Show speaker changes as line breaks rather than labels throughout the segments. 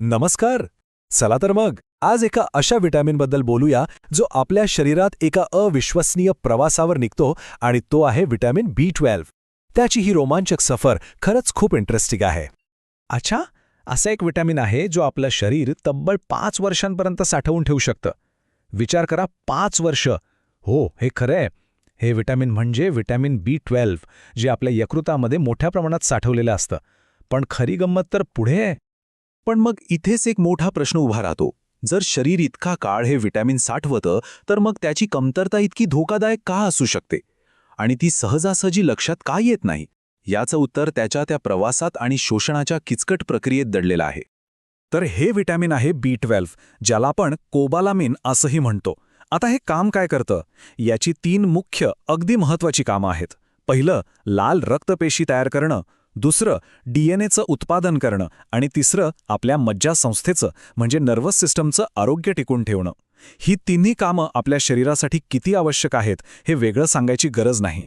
नमस्कार. चला तर मग आज एका अशा विटॅमिनबद्दल बोलूया जो आपल्या शरीरात एका अविश्वसनीय प्रवासावर निघतो आणि तो आहे विटॅमिन बी ट्वेल्व त्याची ही रोमांचक सफर खरंच खूप इंटरेस्टिंग आहे.
अच्छा असा एक विटॅमिन आहे जो आपलं शरीर तब्बल पाच वर्षांपर्यंत साठवून ठेवू शकतं. विचार करा पाच वर्ष. हो हे खरं आहे. हे विटॅमिन म्हणजे विटॅमिन बी ट्वेल्व जे आपल्या यकृतामध्ये मोठ्या प्रमाणात साठवलेलं असतं. पण खरी गंमत तर पुढे आहे.
पण मग इथेच एक मोठा प्रश्न उभा राहतो. जर शरीर इतका काळ हे विटॅमिन साठवतं तर मग त्याची कमतरता इतकी धोकादायक का असू शकते? आणि ती सहजासहजी लक्षात का येत नाही? याचं उत्तर त्याच्या त्या प्रवासात आणि शोषणाच्या किचकट प्रक्रियेत दडलेलं आहे.
तर हे विटॅमिन आहे बी ट्वेल्व ज्याला आपण कोबालामिन असंही म्हणतो. आता हे काम काय करतं? याची तीन मुख्य अगदी महत्वाची कामं आहेत. पहिलं लाल रक्तपेशी तयार करणं. दुसरं डीएनएचं उत्पादन करणं आणि तिसरं आपल्या मज्जासंस्थेचं म्हणजे नर्वस सिस्टमचं आरोग्य टिकून ठेवणं. ही तिन्ही कामं आपल्या शरीरासाठी किती आवश्यक आहेत हे वेगळं सांगायची गरज नाही.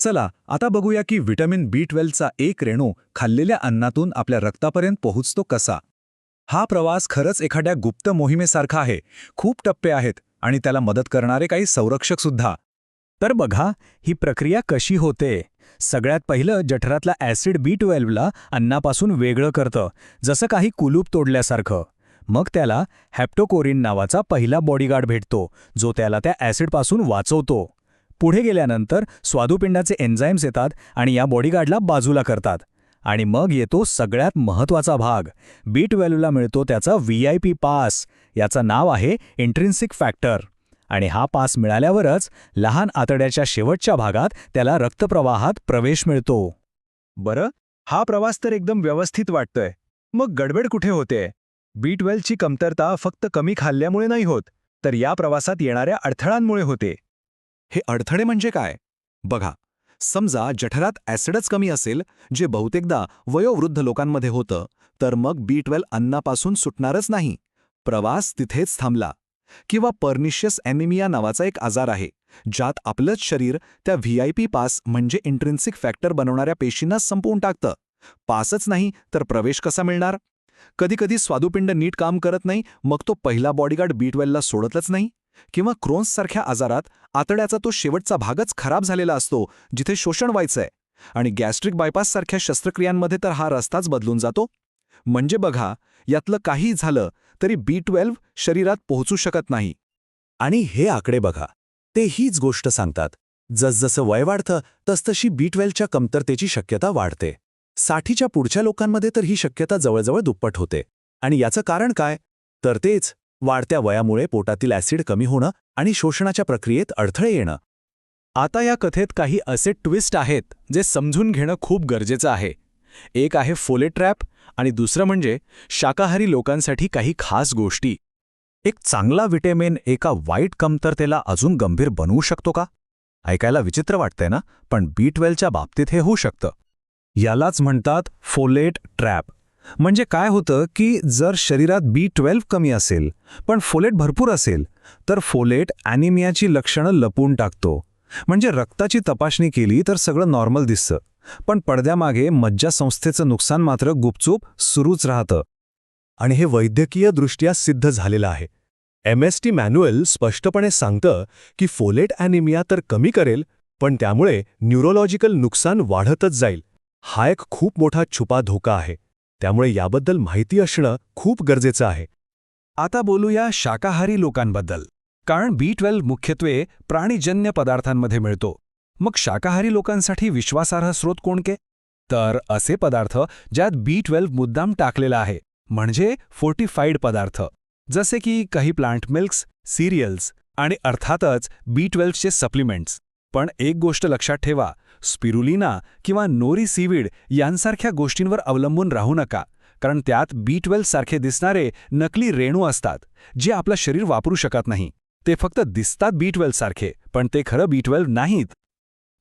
चला आता बघूया की व्हिटॅमिन बी ट्वेल्वचा एक रेणू खाल्लेल्या अन्नातून आपल्या रक्तापर्यंत पोहोचतो कसा. हा प्रवास खरंच एखाद्या गुप्त मोहिमेसारखा आहे खूप टप्पे आहेत आणि त्याला मदत करणारे काही संरक्षक सुद्धा.
तर बघा ही प्रक्रिया कशी होते. सगळ्यात पहिलं जठरातला ॲसिड बी ट्वेल्वला अन्नापासून वेगळं करतं जसं काही कुलूप तोडल्यासारखं. मग त्याला हॅप्टोकोरिन नावाचा पहिला बॉडीगार्ड भेटतो जो त्याला त्या ॲसिडपासून वाचवतो. पुढे गेल्यानंतर स्वादुपिंडाचे एन्झाईम्स येतात आणि या बॉडीगार्डला बाजूला करतात. आणि मग येतो सगळ्यात महत्त्वाचा भाग बी ट्वेल्वला मिळतो त्याचा व्ही आय पी पास याचं नाव आहे इंट्रिन्सिक फॅक्टर आणि हा पास मिळाल्यावरच लहान आतड्याच्या शेवटच्या भागात त्याला रक्तप्रवाहात प्रवेश मिळतो.
बरं हा प्रवास तर एकदम व्यवस्थित वाटतोय. मग गडबड कुठे होते? बी ट्वेल्वची कमतरता फक्त कमी खाल्ल्यामुळे नाही होत तर या प्रवासात येणाऱ्या अडथळांमुळे होते.
हे अडथळे म्हणजे काय? बघा समजा जठरात ॲसिडच कमी असेल जे बहुतेकदा वयोवृद्ध लोकांमध्ये होतं तर मग बी ट्वेल्व अन्नापासून सुटणारच नाही. प्रवास तिथेच थांबला. किंवा पर्निशियस ॲनिमिया नावाचा एक आजार आहे ज्यात आपलंच शरीर त्या व्ही आय पी पास म्हणजे इंट्रिन्सिक फॅक्टर बनवणाऱ्या पेशींना संपवून टाकतं. पासच नाही तर प्रवेश कसा मिळणार? कधीकधी स्वादुपिंड नीट काम करत नाही मग तो पहिला बॉडीगार्ड बीटवेलला सोडतच नाही? किंवा क्रोन्ससारख्या आजारात आतड्याचा तो शेवटचा भागच खराब झालेला असतो जिथे शोषण व्हायचंय. आणि गॅस्ट्रिक बायपाससारख्या शस्त्रक्रियांमध्ये तर हा रस्ताच बदलून जातो. म्हणजे बघा यातलं काही झालं तरी बी ट्वेल्व शरीरात पोहोचू शकत नाही. आणि हे आकडे बघा ते हीच गोष्ट सांगतात. जसजसं वय वाढतं तसतशी बी ट्वेल्वच्या कमतरतेची शक्यता वाढते. साठीच्या पुढच्या लोकांमध्ये तर ही शक्यता जवळजवळ दुप्पट होते. आणि याचं कारण काय? तर तेच वाढत्या वयामुळे पोटातील ॲसिड कमी होणं आणि शोषणाच्या प्रक्रियेत अडथळे येणं.
आता या कथेत काही असे ट्विस्ट आहेत जे समजून घेणं खूप गरजेचं आहे. एक आहे फोलेट ट्रॅप आणि दुसरं म्हणजे शाकाहारी लोकांसाठी काही खास गोष्टी.
एक चांगला विटॅमिन एका वाईट कमतरतेला अजून गंभीर बनवू शकतो का? ऐकायला विचित्र वाटतंय ना? पण बी ट्वेल्वच्या बाबतीत हे होऊ शकतं. यालाच म्हणतात फोलेट ट्रॅप. म्हणजे काय होतं की जर शरीरात बी ट्वेल्व कमी असेल पण फोलेट भरपूर असेल तर फोलेट ॲनिमियाची लक्षणं लपून टाकतो. म्हणजे रक्ताची तपासणी केली तर सगळं नॉर्मल दिसतं. पण पडद्यामागे मज्जासंस्थेचं नुकसान मात्र गुपचूप सुरूच राहतं.
आणि हे वैद्यकीय दृष्ट्या सिद्ध झालेलं आहे. एम एस टी मॅन्युअल स्पष्टपणे सांगतं की फोलेट ॲनिमिया तर कमी करेल पण त्यामुळे न्यूरोलॉजिकल नुकसान वाढतच जाईल. हा एक खूप मोठा छुपा धोका आहे. त्यामुळे याबद्दल माहिती असणं खूप गरजेचं आहे.
आता बोलूया शाकाहारी लोकांबद्दल. कारण बी ट्वेल्व मुख्यत्वे प्राणीजन्य पदार्थांमध्ये मिळतो. मग शाकाहारी लोकांसाठी विश्वासार्ह स्रोत कोणके? तर असे पदार्थ ज्यात बी ट्वेल्व मुद्दाम टाकलेला आहे म्हणजे फोर्टिफाईड पदार्थ जसे की काही प्लांट मिल्क्स सिरियल्स आणि अर्थातच बी ट्वेल्वचे सप्लिमेंट्स पण एक गोष्ट लक्षात ठेवा स्पिरुलिना किंवा नोरी सीविड यांसारख्या गोष्टींवर अवलंबून राहू नका कारण त्यात बी ट्वेल्व सारखे दिसणारे नकली रेणू असतात जे आपलं शरीर वापरू शकत नाही. ते फक्त दिसतात बी ट्वेल्व सारखे पण ते खरं बी ट्वेल्व नाहीत.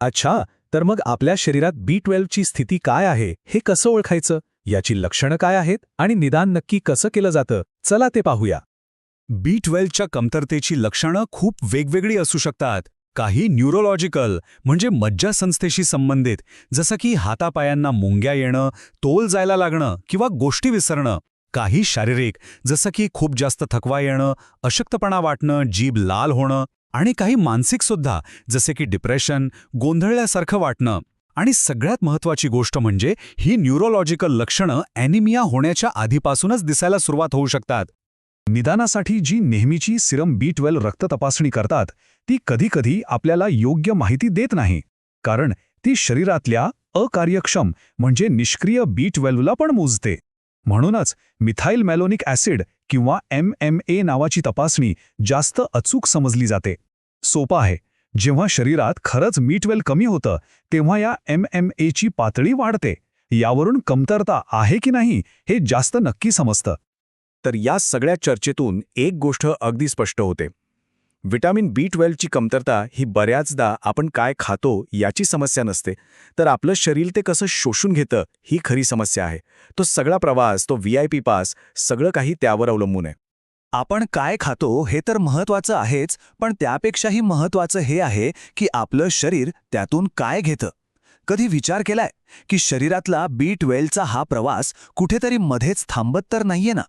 अच्छा तर मग आपल्या शरीरात बी ट्वेल्वची स्थिती काय आहे? हे कसं ओळखायचं? याची लक्षणं काय आहेत? आणि निदान नक्की कसं केलं जातं? चला ते पाहूया.
बी ट्वेल्वच्या कमतरतेची लक्षणं खूप वेगवेगळी असू शकतात. काही न्यूरोलॉजिकल म्हणजे मज्जासंस्थेशी संबंधित जसं की हातापायांना मुंग्या येणं तोल जायला लागणं किंवा गोष्टी विसरणं.
काही शारीरिक जसं की खूप जास्त थकवा येणं अशक्तपणा वाटणं जीभ लाल होणं आणि काही मानसिक सुद्धा जसे की डिप्रेशन गोंधळल्यासारखं वाटणं आणि सगळ्यात महत्वाची गोष्ट म्हणजे ही न्यूरोलॉजिकल लक्षणं ॲनिमिया होण्याच्या आधीपासूनच दिसायला सुरुवात होऊ शकतात.
निदानासाठी जी नेहमीची सिरम बी ट्वेल्व रक्त तपासणी करतात ती कधीकधी आपल्याला योग्य माहिती देत नाही कारण ती शरीरातल्या अकार्यक्षम म्हणजे निष्क्रिय बी ट्वेल्वला पण मोजते. म्हणूनच मिथाईल मॅलोनिक ॲसिड किंवा एम एम ए नावाची तपासणी जास्त अचूक समजली जाते. सोपं आहे. जेव्हा शरीरात खरंच मीटवेल कमी होतं तेव्हा या एम एम एची पातळी वाढते. यावरून कमतरता आहे की नाही हे जास्त नक्की समजतं.
तर या सगळ्या चर्चेतून एक गोष्ट अगदी स्पष्ट होते. व्हिटॅमिन बी ट्वेल्वची कमतरता ही बऱ्याचदा आपण काय खातो याची समस्या नसते. तर आपलं शरीर ते कसं शोषून घेतं ही खरी समस्या आहे. तो सगळा प्रवास तो व्ही आय पी पास सगळं काही त्यावर अवलंबून आहे.
आपण काय खातो हे तर महत्वाचं आहेच पण त्यापेक्षाही महत्वाचं हे आहे की आपलं शरीर त्यातून काय घेतं. कधी विचार केलाय की शरीरातला बी ट्वेल्वचा हा प्रवास कुठेतरी मध्येच थांबत तर नाहीये ना?